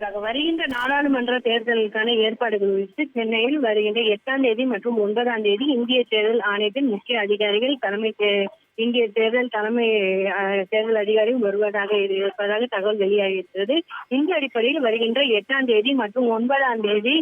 செய்வதற்காக வருகின்ற நாடாளுமன்ற தேர்தலுக்கான ஏற்பாடுகள் குறித்து சென்னையில் வருகின்ற எட்டாம் தேதி மற்றும் ஒன்பதாம் தேதி இந்திய தேர்தல் ஆணையத்தின் முக்கிய அதிகாரிகள் தலைமை இந்திய தேர்தல் தலைமை தேர்தல் அதிகாரி வருவதாக இருப்பதாக தகவல் வெளியாகியிருக்கிறது. இந்த அடிப்படையில் வருகின்ற எட்டாம் தேதி மற்றும் ஒன்பதாம் தேதி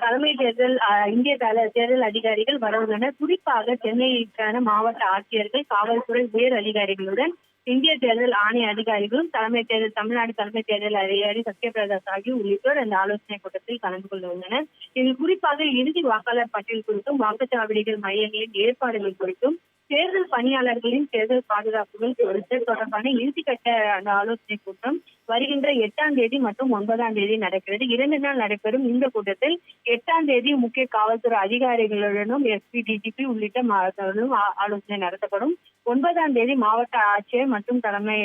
தலைமை தேர்தல் இந்திய தல- தேர்தல் அதிகாரிகள் வரவுள்ளனர் குறிப்பாக சென்னைக்கான மாவட்ட ஆட்சியர்கள் காவல்துறை உயர் அதிகாரிகளுடன் இந்திய தேர்தல் ஆணைய அதிகாரிகளும் தலைமை தேர்தல் தமிழ்நாடு தலைமை தேர்தல் அதிகாரி சத்யபிரதா சாஹி உள்ளிட்டோர் அந்த ஆலோசனை கூட்டத்தில் கலந்து கொள்ள உள்ளனர். இதில் குறிப்பாக இறுதி வாக்காளர் பட்டியல் குறித்தும் வாக்குச்சாவடிகள் மையங்களின் ஏற்பாடுகள் குறித்தும் தேர்தல் பணியாளர்களின் தேர்தல் பாதுகாப்புகள் குறித்து தொடர்பான இறுதிக்கட்ட அந்த ஆலோசனை கூட்டம் வருகின்ற எட்டாம் தேதி மற்றும் ஒன்பதாம் தேதி நடக்கிறது. இரண்டு நாள் நடைபெறும் இந்த கூட்டத்தில் எட்டாம் தேதி முக்கிய காவல்துறை அதிகாரிகளுடனும் எஸ்பி டிஜிபி உள்ளிட்ட ஆலோசனை நடத்தப்படும். ஒன்பதாம் தேதி மாவட்ட ஆட்சியர் மற்றும் தலைமை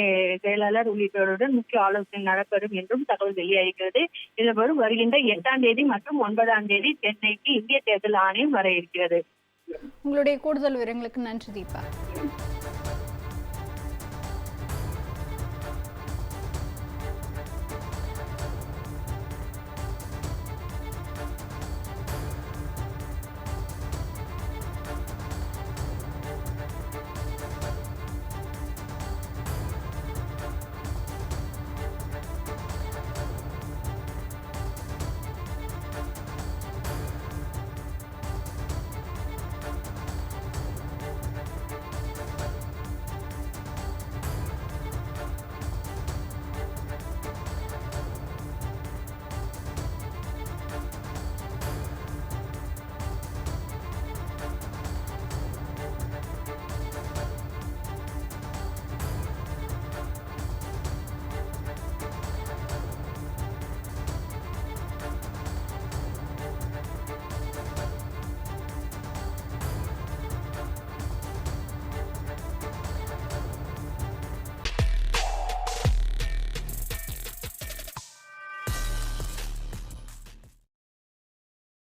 செயலாளர் உள்ளிட்டோருடன் முக்கிய ஆலோசனை நடைபெறும் என்றும் தகவல் வெளியாகிறது. இதுவரும் வருகின்ற எட்டாம் தேதி மற்றும் ஒன்பதாம் தேதி சென்னைக்கு இந்திய தேர்தல் ஆணையம் வர இருக்கிறது. உங்களுடைய கூடுதல் விவரங்களுக்கு நன்றி தீபா.